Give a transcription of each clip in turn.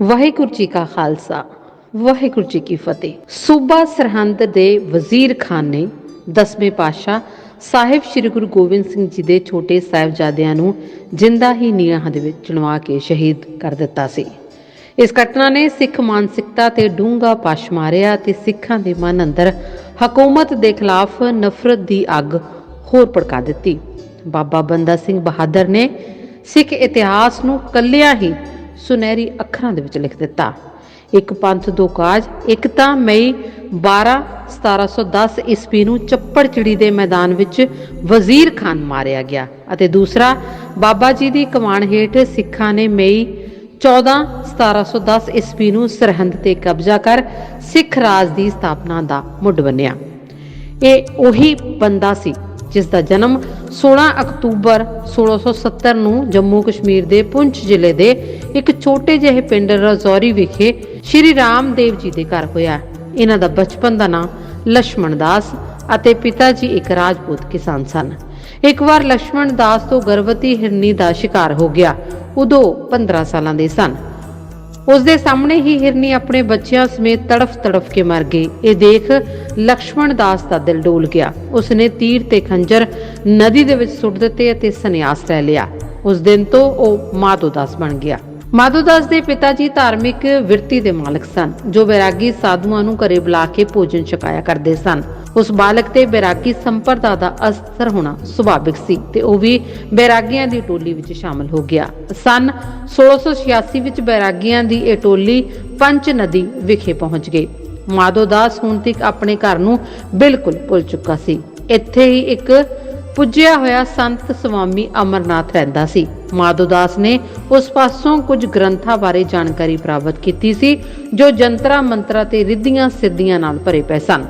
ਵਾਹਿਗੁਰੂ ਜੀ ਕਾ ਖਾਲਸਾ, ਵਾਹਿਗੁਰੂ ਜੀ ਕੀ ਫਤਿਹ। ਸੂਬਾ ਸਰਹੰਦ ਦੇ ਵਜ਼ੀਰ ਖਾਨ ਨੇ ਦਸਵੇਂ ਪਾਤਸ਼ਾਹ ਸਾਹਿਬ ਸ੍ਰੀ ਗੁਰੂ ਗੋਬਿੰਦ ਸਿੰਘ ਜੀ ਦੇ ਛੋਟੇ ਸਾਹਿਬਜ਼ਾਦਿਆਂ ਨੂੰ ਜਿੰਦਾ ਹੀ ਨੀਹਾਂ ਦੇ ਵਿੱਚ ਚਿਣਵਾ ਕੇ ਸ਼ਹੀਦ ਕਰ ਦਿੱਤਾ ਸੀ। ਇਸ ਘਟਨਾ ਨੇ ਸਿੱਖ ਮਾਨਸਿਕਤਾ ਤੇ ਡੂੰਘਾ ਪਾਸ਼ ਮਾਰਿਆ ਤੇ ਸਿੱਖਾਂ ਦੇ ਮਨ ਅੰਦਰ ਹਕੂਮਤ ਦੇ ਖਿਲਾਫ ਨਫ਼ਰਤ ਦੀ ਅੱਗ ਹੋਰ ਭੜਕਾ ਦਿੱਤੀ। ਬਾਬਾ ਬੰਦਾ ਸਿੰਘ ਬਹਾਦਰ ਨੇ ਸਿੱਖ ਇਤਿਹਾਸ ਨੂੰ ਕੱਲਿਆਂ ਹੀ ਸੁਨਹਿਰੀ ਅੱਖਰਾਂ ਦੇ ਵਿੱਚ ਲਿਖ ਦਿੱਤਾ। ਇੱਕ ਪੰਥ, ਦੋ ਕਾਜ, ਇੱਕ ਤਾਂ ਮਈ 12 1710 ਈਸਵੀ ਨੂੰ ਚੱਪੜਚਿੜੀ ਦੇ ਮੈਦਾਨ ਵਿੱਚ ਵਜ਼ੀਰ ਖਾਨ ਮਾਰਿਆ ਗਿਆ ਅਤੇ ਦੂਸਰਾ, ਬਾਬਾ ਜੀ ਦੀ ਕਮਾਨ ਹੇਠ ਸਿੱਖਾਂ ਨੇ ਮਈ 14 1710 ਈਸਵੀ ਨੂੰ ਸਰਹੰਦ ਤੇ ਕਬਜ਼ਾ ਕਰ ਸਿੱਖ ਰਾਜ ਦੀ ਸਥਾਪਨਾ ਦਾ ਮੁੱਢ ਬੰਨਿਆ। ਇਹ ਉਹੀ ਬੰਦਾ ਸੀ ਜਿਸ ਦਾ ਜਨਮ 16 ਅਕਤੂਬਰ 1670 ਨੂੰ ਜੰਮੂ ਕਸ਼ਮੀਰ ਦੇ ਪੁੰਛ ਜ਼ਿਲ੍ਹੇ ਦੇ ਇੱਕ ਛੋਟੇ ਜਿਹੇ ਪਿੰਡ ਰਜ਼ੌਰੀ ਵਿਖੇ ਸ਼੍ਰੀ ਰਾਮਦੇਵ ਜੀ ਦੇ ਘਰ ਹੋਇਆ। ਇਹਨਾਂ ਦਾ ਬਚਪਨ ਦਾ ਨਾਮ ਲక్ష్మణ ਦਾਸ ਅਤੇ ਪਿਤਾ ਜੀ ਇੱਕ ਰਾਜਪੂਤ ਕਿਸਾਨ ਸਨ। ਇੱਕ ਵਾਰ ਲక్ష్మణ ਦਾਸ ਤੋਂ ਗਰਭਵਤੀ ਹਿਰਨੀ ਦਾ ਸ਼ਿਕਾਰ ਹੋ ਗਿਆ। ਉਦੋਂ 15 ਸਾਲਾਂ ਦੇ ਸਨ। ਉਸ ਦੇ ਸਾਹਮਣੇ ਹੀ ਹਿਰਨੀ ਆਪਣੇ ਬੱਚਿਆਂ ਸਮੇਤ ਤੜਫ ਤੜਫ ਕੇ ਮਰ ਗਈ। ਇਹ ਦੇਖ ਲਕਸ਼ਮਣ ਦਾਸ ਦਾ ਦਿਲ ਡੋਲ ਗਿਆ। ਉਸਨੇ ਤੀਰ ਤੇ ਖੰਜਰ ਨਦੀ ਦੇ ਵਿੱਚ ਸੁੱਟ ਦਿੱਤੇ ਅਤੇ ਸੰਨਿਆਸ ਲੈ ਲਿਆ। ਉਸ ਦਿਨ ਤੋਂ ਉਹ ਮਾਧੋ ਦਾਸ ਬਣ ਗਿਆ। ਮਾਧੋ ਦਾਸ ਦੇ ਪਿਤਾ ਜੀ ਧਾਰਮਿਕ ਵਿਰਤੀ ਦੇ ਮਾਲਕ ਸਨ, ਜੋ ਬੈਰਾਗੀ ਸਾਧੂਆਂ ਨੂੰ ਘਰੇ ਬੁਲਾ ਕੇ ਭੋਜਨ ਛਕਾਇਆ ਕਰਦੇ ਸਨ। ਉਸ ਬਾਲਕ ਤੇ ਬੈਰਾਗੀ ਸੰਪਰਦਾ ਦਾ ਅਸਰ ਹੋਣਾ ਸੁਭਾਵਿਕ ਸੀ ਤੇ ਉਹ ਵੀ ਬੈਰਾਗੀਆਂ ਦੀ ਟੋਲੀ ਵਿੱਚ ਸ਼ਾਮਲ ਹੋ ਗਿਆ। ਸਨ 1686 ਵਿੱਚ ਬੈਰਾਗੀਆਂ ਦੀ ਇਹ ਟੋਲੀ ਪੰਚ ਨਦੀ ਵਿਖੇ ਪਹੁੰਚ ਗਈ। ਮਾਧੋ ਦਾਸ ਹੁਣ ਤੱਕ ਆਪਣੇ ਘਰ ਨੂੰ ਬਿਲਕੁਲ ਭੁੱਲ ਚੁੱਕਾ ਸੀ। ਇੱਥੇ ਹੀ ਇੱਕ ਪੁੱਜਿਆ ਹੋਇਆ ਸੰਤ ਸੁਆਮੀ ਅਮਰਨਾਥ ਰਹਿੰਦਾ ਸੀ। ਮਾਧੋ ਦਾਸ ਨੇ ਉਸ ਪਾਸੋਂ ਕੁਝ ਗ੍ਰੰਥਾਂ ਬਾਰੇ ਜਾਣਕਾਰੀ ਪ੍ਰਾਪਤ ਕੀਤੀ ਸੀ, ਜੋ ਜੰਤਰਾ ਮੰਤਰਾ ਤੇ ਰਿੱਧੀਆਂ ਸਿੱਧੀਆਂ ਨਾਲ ਭਰੇ ਪਏ ਸਨ।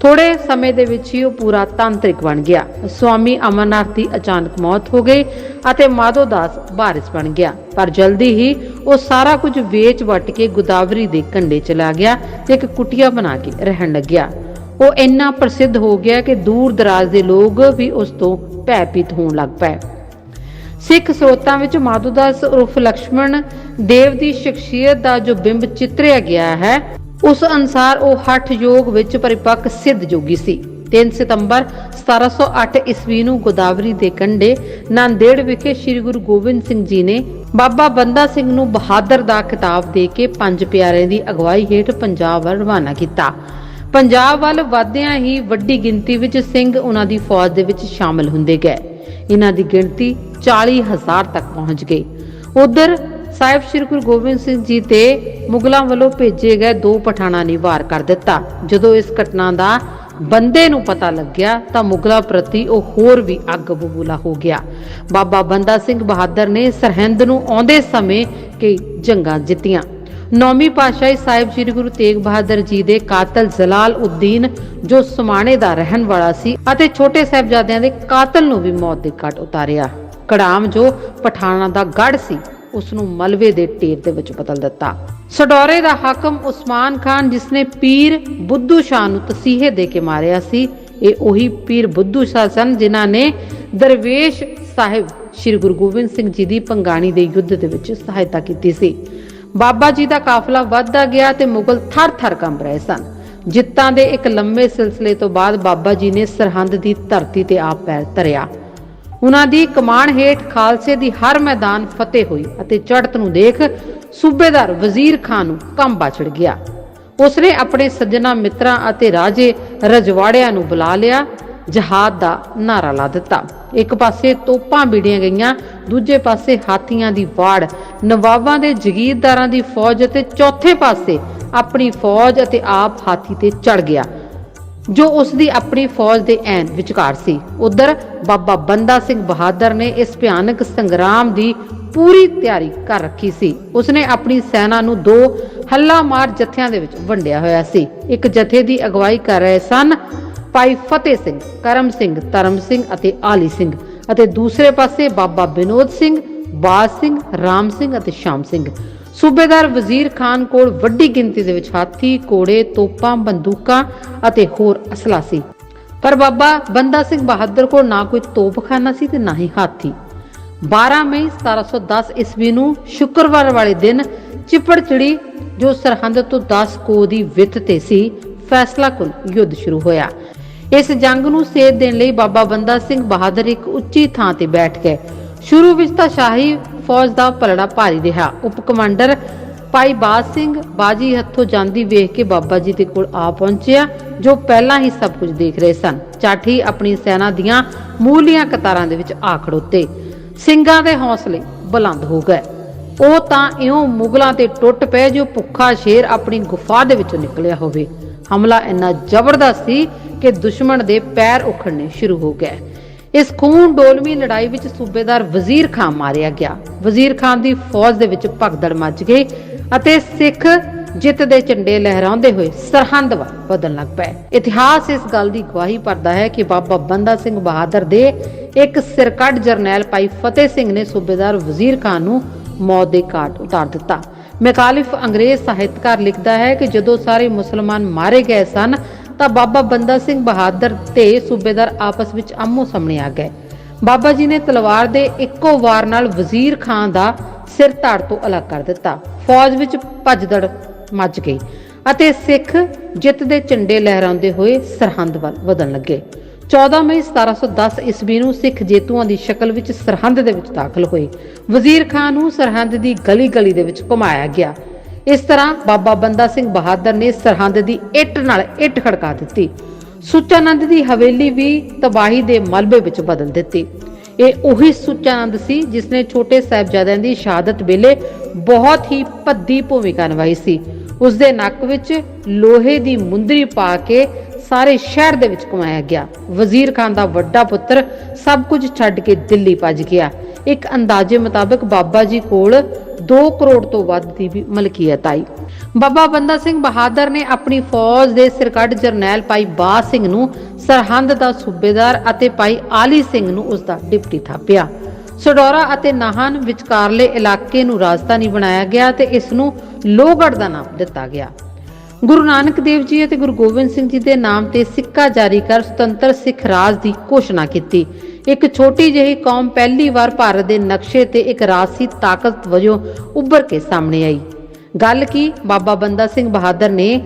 ਥੋੜੇ ਸਮੇਂ ਦੇ ਵਿੱਚ ਹੀ ਉਹ ਪੂਰਾ ਤਾਂਤਰਿਕ ਬਣ ਗਿਆ। ਸਵਾਮੀ ਅਮਰਨਾਥ ਦੀ ਅਚਾਨਕ ਮੌਤ ਹੋ ਗਈ ਅਤੇ ਮਾਧੋ ਦਾਸ ਬਾਰਿਸ ਬਣ ਗਿਆ। ਪਰ ਜਲਦੀ ਹੀ ਉਹ ਸਾਰਾ ਕੁਝ ਵੇਚ ਵਟ ਕੇ ਗੋਦਾਵਰੀ ਦੇ ਕੰਢੇ ਚਲਾ ਗਿਆ ਤੇ ਇੱਕ ਕੁਟਿਆ ਬਣਾ ਕੇ ਰਹਿਣ ਲੱਗਿਆ। ਉਹ ਇੰਨਾ ਪ੍ਰਸਿੱਧ ਹੋ ਗਿਆ ਕਿ ਦੂਰ ਦਰਾਜ ਦੇ ਲੋਕ ਵੀ ਉਸ ਤੋਂ ਭੈਪੀਤ ਹੋਣ ਲੱਗ ਪਏ। ਸਿੱਖ ਸਰੋਤਾਂ ਵਿੱਚ ਮਾਧੋ ਦਾਸ ਉਰਫ ਲక్ష్మణ ਦੇਵ ਦੀ ਸ਼ਖਸੀਅਤ ਦਾ ਜੋ ਬਿੰਬ ਚਿੱਤਰਿਆ ਗਿਆ ਹੈ ਉਸ ਅਨਸਾਰ ਉਹ ਹਠ ਯੋਗ ਵਿੱਚ ਪਰਿਪੱਕ ਸਿੱਧ ਜੋਗੀ ਸੀ। 3 ਸਤੰਬਰ 1708 ਈਸਵੀ ਨੂੰ ਗੋਦਾਵਰੀ ਦੇ ਕੰਢੇ ਨਾਂਦੇੜ ਵਿਖੇ ਸ੍ਰੀ ਗੁਰੂ ਗੋਬਿੰਦ ਸਿੰਘ ਜੀ ਨੇ ਬਾਬਾ ਬੰਦਾ ਸਿੰਘ ਨੂੰ ਬਹਾਦਰ ਦਾ ਖਿਤਾਬ ਦੇ ਕੇ ਪੰਜ ਪਿਆਰਿਆਂ ਦੀ ਅਗਵਾਈ ਹੇਠ ਪੰਜਾਬ ਵੱਲ ਰਵਾਨਾ ਕੀਤਾ। ਪੰਜਾਬ ਵੱਲ ਵਧਦਿਆਂ ਹੀ ਵੱਡੀ ਗਿਣਤੀ ਵਿੱਚ ਸਿੰਘ ਉਹਨਾਂ ਦੀ ਫੌਜ ਦੇ ਵਿੱਚ ਸ਼ਾਮਲ ਹੁੰਦੇ ਗਏ। ਇਹਨਾਂ ਦੀ ਗਿਣਤੀ 40000 ਤੱਕ ਪਹੁੰਚ ਗਈ। ਉਧਰ ਸਾਹਿਬ ਸ੍ਰੀ ਗੁਰੂ ਗੋਬਿੰਦ ਸਿੰਘ ਜੀ ਤੇ ਮੁਗਲਾਂ ਵੱਲੋਂ ਭੇਜੇ ਗਏ ਦੋ ਪਠਾਣਾਂ ਨੇ ਵਾਰ ਕਰ ਦਿੱਤਾ। ਜਦੋਂ ਇਸ ਘਟਨਾ ਦਾ ਬੰਦੇ ਨੂੰ ਪਤਾ ਲੱਗਿਆ, ਤਾਂ ਮੁਗਲਾਂ ਪ੍ਰਤੀ ਉਹ ਹੋਰ ਵੀ ਅੱਗ ਬਬੂਲਾ ਹੋ ਗਿਆ। ਬਾਬਾ ਬੰਦਾ ਸਿੰਘ ਬਹਾਦਰ ਨੇ ਸਰਹਿੰਦ ਨੂੰ ਆਉਂਦੇ ਸਮੇਂ ਕਈ ਜੰਗਾਂ ਜਿੱਤੀਆਂ। ਨੌਵੀਂ ਪਾਤਸ਼ਾਹੀ ਸਾਹਿਬ ਸ੍ਰੀ ਗੁਰੂ ਤੇਗ ਬਹਾਦਰ ਜੀ ਦੇ ਕਾਤਲ ਜ਼ਲਾਲ ਉਦੀਨ, ਜੋ ਸਮਾਣੇ ਦਾ ਰਹਿਣ ਵਾਲਾ ਸੀ, ਅਤੇ ਛੋਟੇ ਸਾਹਿਬਜ਼ਾਦਿਆਂ ਦੇ ਕਾਤਲ ਨੂੰ ਵੀ ਮੌਤ ਦੇ ਘਾਟ ਉਤਾਰਿਆ। ਕੜਾਮ ਜੋ ਪਠਾਣਾ ਦਾ ਗੜ ਸੀ ਉਸ ਨੂੰ ਮਲਵੇ ਦੇ ਢੇਰ ਦੇ ਵਿੱਚ ਬਦਲ ਦਿੱਤਾ। ਸਡੋਰੇ ਦਾ ਹਾਕਮ ਉਸਮਾਨ ਖਾਨ ਜਿਸ ਨੇ ਪੀਰ ਬੁੱਧੂ ਸ਼ਾਹ ਨੂੰ ਤਸੀਹੇ ਦੇ ਕੇ ਮਾਰਿਆ ਸੀ, ਇਹ ਉਹੀ ਪੀਰ ਬੁੱਧੂ ਸ਼ਾਹ ਸਨ ਜਿਨ੍ਹਾਂ ਨੇ ਦਰਵੇਸ਼ ਸਾਹਿਬ ਸ੍ਰੀ ਗੁਰੂ ਗੋਬਿੰਦ ਸਿੰਘ ਜੀ ਦੀ ਪੰਗਾਣੀ ਦੇ ਯੁੱਧ ਦੇ ਵਿੱਚ ਸਹਾਇਤਾ ਕੀਤੀ ਸੀ। ਬਾਬਾ ਜੀ ਦਾ ਕਾਫਲਾ ਵੱਧਦਾ ਗਿਆ ਤੇ ਮੁਗਲ ਥਰ-ਥਰ ਕੰਬ ਰਹੇ ਸਨ। ਜਿੱਤਾਂ ਦੇ ਇੱਕ ਲੰਮੇ ਸਿਲਸਿਲੇ ਤੋਂ ਬਾਅਦ ਬਾਬਾ ਜੀ ਨੇ ਸਰਹੰਦ ਦੀ ਧਰਤੀ ਤੇ ਆਪ ਪੈਰ ਧਰਿਆ। ਉਹਨਾਂ ਦੀ ਕਮਾਨ ਹੇਠ ਖਾਲਸੇ ਦੀ ਹਰ ਮੈਦਾਨ ਫਤਿਹ ਹੋਈ ਅਤੇ ਚੜਤ ਨੂੰ ਦੇਖ ਸੂਬੇਦਾਰ ਵਜ਼ੀਰ ਖਾਨ ਨੂੰ ਕੰਬਾ ਚੜ ਗਿਆ। ਉਸਨੇ ਆਪਣੇ ਸੱਜਣਾ ਮਿੱਤਰਾਂ ਅਤੇ ਰਾਜੇ ਰਜਵਾੜਿਆਂ ਨੂੰ ਬੁਲਾ ਲਿਆ, ਜਹਾਦ ਦਾ ਨਾਰਾ ਲਾ ਦਿੱਤਾ। ਇੱਕ ਪਾਸੇ ਤੋਪਾਂ ਬੀੜੀਆਂ ਗਈਆਂ, ਦੂਜੇ ਪਾਸੇ ਹਾਥੀਆਂ ਦੀ ਵਾੜ, ਨਵਾਬਾਂ ਦੇ ਜ਼ਗੀਰਦਾਰਾਂ ਦੀ ਫੌਜ ਅਤੇ ਚੌਥੇ ਪਾਸੇ ਆਪਣੀ ਫੌਜ ਅਤੇ ਆਪ ਹਾਥੀ ਤੇ ਚੜ ਗਿਆ। ਜੋ ਉਸ ਦੀ ਆਪਣੀ ਫੌਜ ਦੇ ਐਨ ਵਿਚਕਾਰ ਸੀ। ਉਧਰ ਬਾਬਾ ਬੰਦਾ ਸਿੰਘ ਬਹਾਦਰ ਨੇ ਇਸ ਭਿਆਨਕ ਸੰਗਰਾਮ ਦੀ ਪੂਰੀ ਤਿਆਰੀ ਕਰ ਰੱਖੀ ਸੀ। ਉਸਨੇ ਆਪਣੀ ਸੈਨਾ ਨੂੰ ਦੋ ਹੱਲਾ ਮਾਰ ਜਥਿਆਂ ਦੇ ਵਿੱਚ ਵੰਡਿਆ ਹੋਇਆ ਸੀ। ਇੱਕ ਜਥੇ ਦੀ ਅਗਵਾਈ ਕਰ ਰਹੇ ਸਨ ਭਾਈ ਫਤਿਹ ਸਿੰਘ, ਕਰਮ ਸਿੰਘ, ਧਰਮ ਸਿੰਘ ਅਤੇ ਆਲੀ ਸਿੰਘ ਅਤੇ ਦੂਸਰੇ ਪਾਸੇ ਬਾਬਾ ਵਿਨੋਦ ਸਿੰਘ, ਬਾਜ ਸਿੰਘ, ਰਾਮ ਸਿੰਘ ਅਤੇ ਸ਼ਾਮ ਸਿੰਘ। ਸੂਬੇਦਾਰ ਵਜ਼ੀਰ ਖਾਨ ਕੋਲ ਵੱਡੀ ਗਿਣਤੀ ਦੇ ਵਿੱਚ ਹਾਥੀ, ਘੋੜੇ, ਤੋਪਾਂ, ਬੰਦੂਕਾਂ ਅਤੇ ਹੋਰ ਅਸਲਾ ਸੀ। ਪਰ ਬਾਬਾ ਬੰਦਾ ਸਿੰਘ ਬਹਾਦਰ ਕੋਲ ਨਾ ਕੋਈ ਤੋਪਖਾਨਾ ਸੀ ਤੇ ਨਾ ਹੀ ਹਾਥੀ। 12 ਮਈ 1710 ਈਸਵੀ ਨੂੰ ਸ਼ੁੱਕਰਵਾਰ ਵਾਲੇ ਦਿਨ ਚਿਪੜਚਿੜੀ, ਜੋ ਸਰਹੰਦ ਤੋਂ 10 ਕੋ ਦੀ ਵਿੱਥ ਤੇ ਸੀ, ਫੈਸਲਾ ਕੁਲ ਯੁੱਧ ਸ਼ੁਰੂ ਹੋਇਆ। ਇਸ ਜੰਗ ਨੂੰ ਸੇਧ ਦੇਣ ਲਈ ਬਾਬਾ ਬੰਦਾ ਸਿੰਘ ਬਹਾਦਰ ਇੱਕ ਉੱਚੀ ਥਾਂ ਤੇ ਬੈਠ ਗਏ। ਸ਼ੁਰੂ ਵਿੱਚ ਤਾਂ ਸ਼ਾਹੀ ਫੌਜ ਦਾ ਪਲੜਾ ਭਾਰੀ ਰਿਹਾ। ਉਪ ਕਮਾਂਡਰ ਭਾਈ ਬਾਜ ਸਿੰਘ ਬਾਜੀ ਹੱਥੋਂ ਜਾਂਦੀ ਵੇਖ ਕੇ ਬਾਬਾ ਜੀ ਦੇ ਕੋਲ ਆ ਪਹੁੰਚਿਆ, ਜੋ ਪਹਿਲਾਂ ਹੀ ਸਭ ਕੁਝ ਦੇਖ ਰਹੇ ਸਨ। ਚਾਠੀ ਆਪਣੀ ਸੈਨਾ ਦੀਆਂ ਮੂਲੀਆਂ ਕਤਾਰਾਂ ਦੇ ਵਿੱਚ ਆ ਖੜੋਤੇ। ਸਿੰਘਾਂ ਦੇ ਹੌਸਲੇ ਬੁਲੰਦ ਹੋ ਗਏ। ਉਹ ਤਾਂ ਇਉਂ ਮੁਗਲਾਂ ਤੇ ਟੁੱਟ ਪਏ ਜੋ ਭੁੱਖਾ ਸ਼ੇਰ ਆਪਣੀ ਗੁਫਾ ਦੇ ਵਿੱਚੋਂ ਨਿਕਲਿਆ ਹੋਵੇ। ਹਮਲਾ ਇੰਨਾ ਜ਼ਬਰਦਸਤ ਸੀ ਕਿ ਦੁਸ਼ਮਣ ਦੇ ਪੈਰ ਉਖੜਨੇ ਸ਼ੁਰੂ ਹੋ ਗਏ। ਇਸ ਖੂਨ ਡੋਲਵੀਂ ਲੜਾਈ ਵਿੱਚ ਸੂਬੇਦਾਰ ਵਜ਼ੀਰ ਖਾਨ ਮਾਰਿਆ ਗਿਆ। ਵਜ਼ੀਰ ਖਾਨ ਦੀ ਫੌਜ ਦੇ ਵਿੱਚ ਭਗਦੜ ਮਚ ਗਈ ਅਤੇ ਸਿੱਖ ਜਿੱਤ ਦੇ ਝੰਡੇ ਲਹਿਰਾਉਂਦੇ ਹੋਏ ਸਰਹੰਦ ਵੱਲ ਵਧਣ ਲੱਗ ਪਏ। ਇਤਿਹਾਸ ਇਸ ਗੱਲ ਦੀ ਗਵਾਹੀ ਭਰਦਾ ਹੈ ਕਿ ਬਾਬਾ ਬੰਦਾ ਸਿੰਘ ਬਹਾਦਰ ਦੇ ਇੱਕ ਸਿਰਕੱਢ ਜਰਨੈਲ ਭਾਈ ਫਤਿਹ ਸਿੰਘ ਨੇ ਸੂਬੇਦਾਰ ਵਜ਼ੀਰ ਖਾਨ ਨੂੰ ਮੌਤ ਦੇ ਘਾਟ ਉਤਾਰ ਦਿੱਤਾ। ਮੈਕਾਲਿਫ ਅੰਗਰੇਜ਼ ਸਾਹਿਤਕਾਰ ਲਿਖਦਾ ਹੈ ਕਿ ਜਦੋਂ ਸਾਰੇ ਮੁਸਲਮਾਨ ਮਾਰੇ ਗਏ ਸਨ ਤਾਂ ਬਾਬਾ ਬੰਦਾ ਸਿੰਘ ਬਹਾਦਰ ਤੇ ਸੂਬੇਦਾਰ ਆਪਸ ਵਿੱਚ ਆਮੋ ਸਾਹਮਣੇ ਆ ਗਏ। ਬਾਬਾ ਜੀ ਨੇ ਤਲਵਾਰ ਦੇ ਇੱਕੋ ਵਾਰ ਨਾਲ ਵਜ਼ੀਰ ਖਾਨ ਦਾ ਸਿਰ ਧੜ ਤੋਂ ਅਲੱਗ ਕਰ ਦਿੱਤਾ। ਫੌਜ ਵਿੱਚ ਭੱਜਦੜ ਮਚ ਗਈ ਅਤੇ ਸਿੱਖ ਜਿੱਤ ਦੇ ਝੰਡੇ ਲਹਿਰਾਉਂਦੇ ਹੋਏ ਸਰਹੰਦ ਵੱਲ ਵਧਣ ਲੱਗੇ। 14 ਮਈ 1710 ਈਸਵੀ ਨੂੰ ਸਿੱਖ ਜੇਤੂਆਂ ਦੀ ਸ਼ਕਲ ਵਿੱਚ ਸਰਹੰਦ ਦੇ ਵਿੱਚ ਦਾਖਲ ਹੋਏ। ਵਜ਼ੀਰ ਖਾਨ ਨੂੰ ਸਰਹੰਦ ਦੀ ਗਲੀ-ਗਲੀ ਦੇ ਵਿੱਚ ਘੁਮਾਇਆ ਗਿਆ। ਇਸ ਤਰ੍ਹਾਂ ਬਾਬਾ ਬੰਦਾ ਸਿੰਘ ਬਹਾਦਰ ਨੇ ਸਰਹੰਦ ਦੀ ਇੱਟ ਨਾਲ ਇੱਟ ਖੜਕਾ ਦਿੱਤੀ। ਸੁੱਚਾਨੰਦ ਦੀ ਹਵੇਲੀ ਵੀ ਤਬਾਹੀ ਦੇ ਮਲਬੇ ਵਿੱਚ ਬਦਲ ਦਿੱਤੀ। ਇਹ ਉਹੀ ਸੁੱਚਾਨੰਦ ਸੀ ਜਿਸ ਨੇ ਛੋਟੇ ਸਾਹਿਬਜ਼ਾਦਿਆਂ ਦੀ ਸ਼ਹਾਦਤ ਵੇਲੇ ਬਹੁਤ ਹੀ ਭੱਦੀ ਭੂਮਿਕਾ ਨਿਭਾਈ ਸੀ। ਉਸ ਦੇ ਨੱਕ ਵਿੱਚ ਲੋਹੇ ਦੀ ਮੁੰਦਰੀ ਪਾ ਕੇ ਸਾਰੇ ਸ਼ਹਿਰ ਦੇ ਵਿੱਚ ਘੁਮਾਇਆ ਗਿਆ। ਵਜ਼ੀਰ ਖਾਨ ਦਾ ਵੱਡਾ ਪੁੱਤਰ ਸਭ ਕੁਝ ਛੱਡ ਕੇ ਦਿੱਲੀ ਭੱਜ ਗਿਆ। ਇੱਕ ਅੰਦਾਜ਼ੇ ਮੁਤਾਬਕ ਬਾਬਾ ਜੀ ਕੋਲ 2 ਕਰੋੜ ਤੋਂ ਵੱਧ ਦੀ ਵੀ ਮਲਕੀਅਤ ਆਈ। ਬਾਬਾ ਬੰਦਾ ਸਿੰਘ ਬਹਾਦਰ ਨੇ ਆਪਣੀ ਫੌਜ ਦੇ ਸਿਰਕੱਢ ਜਰਨੈਲ ਭਾਈ ਬਾਜ ਸਿੰਘ ਨੂੰ ਸਰਹੰਦ ਦਾ ਸੂਬੇਦਾਰ ਅਤੇ ਭਾਈ ਆਲੀ ਸਿੰਘ ਨੂੰ ਉਸ ਦਾ ਡਿਪਟੀ ਥਾਪਿਆ। ਸਡੋਰਾ ਅਤੇ ਨਾਹਨ ਵਿਚਕਾਰਲੇ ਇਲਾਕੇ ਨੂੰ ਰਾਜਧਾਨੀ ਬਣਾਇਆ ਗਿਆ ਤੇ ਇਸ ਨੂੰ ਲੋਹਗੜ ਦਾ ਨਾਮ ਦਿੱਤਾ ਗਿਆ। ਗੁਰੂ ਨਾਨਕ ਦੇਵ ਜੀ ਅਤੇ ਗੁਰੂ ਗੋਬਿੰਦ ਸਿੰਘ ਜੀ ਦੇ ਨਾਮ ਤੇ ਸਿੱਕਾ ਜਾਰੀ ਕਰ ਸੁਤੰਤਰ ਸਿੱਖ ਰਾਜ ਦੀ ਘੋਸ਼ਣਾ ਕੀਤੀ। ਇੱਕ ਛੋਟੀ ਜਿਹੀ ਕੌਮ ਪਹਿਲੀ ਵਾਰ ਭਾਰਤ ਦੇ ਨਕਸ਼ੇ ਤੇ ਇੱਕ ਰਾਜਸੀ ਤਾਕਤ ਵਜੋਂ ਉੱਭਰ ਕੇ ਸਾਹਮਣੇ ਆਈ। ਗੱਲ ਕੀ? ਬਾਬਾ ਬੰਦਾ ਸਿੰਘ ਬਹਾਦਰ ਨੇ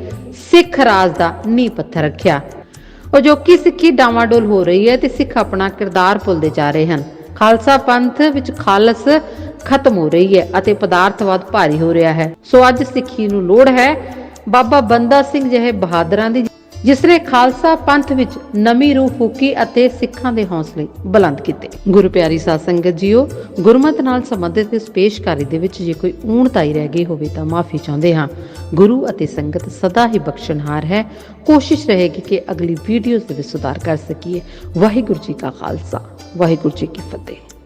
ਸਿੱਖ ਰਾਜ ਦਾ ਨੀਂਹ ਪੱਥਰ ਰੱਖਿਆ। ਅਜੋਕੀ ਸਿੱਖੀ ਡਾਵਾਡੋਲ ਹੋ ਰਹੀ ਹੈ ਤੇ ਸਿੱਖ ਆਪਣਾ ਕਿਰਦਾਰ ਭੁੱਲਦੇ ਜਾ ਰਹੇ ਹਨ। ਖਾਲਸਾ ਪੰਥ ਵਿੱਚ ਖਾਲਸ ਖਤਮ ਹੋ ਰਹੀ ਹੈ ਅਤੇ ਪਦਾਰਥਵਾਦ ਭਾਰੀ ਹੋ ਰਿਹਾ ਹੈ। ਸੋ ਅੱਜ ਸਿੱਖੀ ਨੂੰ ਲੋੜ ਹੈ ਬਾਬਾ ਬੰਦਾ ਸਿੰਘ ਜਿਹੇ ਬਹਾਦਰਾਂ ਦੀ, ਜਿਸ ਨੇ ਖਾਲਸਾ ਪੰਥ ਵਿੱਚ ਨਵੀਂ ਰੂਹ ਫੂਕੀ ਅਤੇ ਸਿੱਖਾਂ ਦੇ ਹੌਸਲੇ ਬੁਲੰਦ ਕੀਤੇ। ਗੁਰੂ ਪਿਆਰੀ ਸਾਧ ਸੰਗਤ ਜੀਓ, ਗੁਰਮਤ ਨਾਲ ਸੰਬੰਧਿਤ ਇਸ ਪੇਸ਼ਕਾਰੀ ਦੇ ਵਿੱਚ ਜੇ ਕੋਈ ਊਣਤਾਈ ਰਹਿ ਗਈ ਹੋਵੇ ਤਾਂ ਮਾਫੀ ਚਾਹੁੰਦੇ ਹਾਂ। ਗੁਰੂ ਅਤੇ ਸੰਗਤ ਸਦਾ ਹੀ ਬਖਸ਼ਣਹਾਰ ਹੈ। ਕੋਸ਼ਿਸ਼ ਰਹੇਗੀ ਕਿ ਅਗਲੀ ਵੀਡੀਓਜ਼ ਦੇ ਵਿੱਚ ਸੁਧਾਰ ਕਰ ਸਕੀਏ। ਵਾਹਿਗੁਰੂ ਜੀ ਕਾ ਖਾਲਸਾ, ਵਾਹਿਗੁਰੂ ਜੀ ਕੀ ਫਤਿਹ।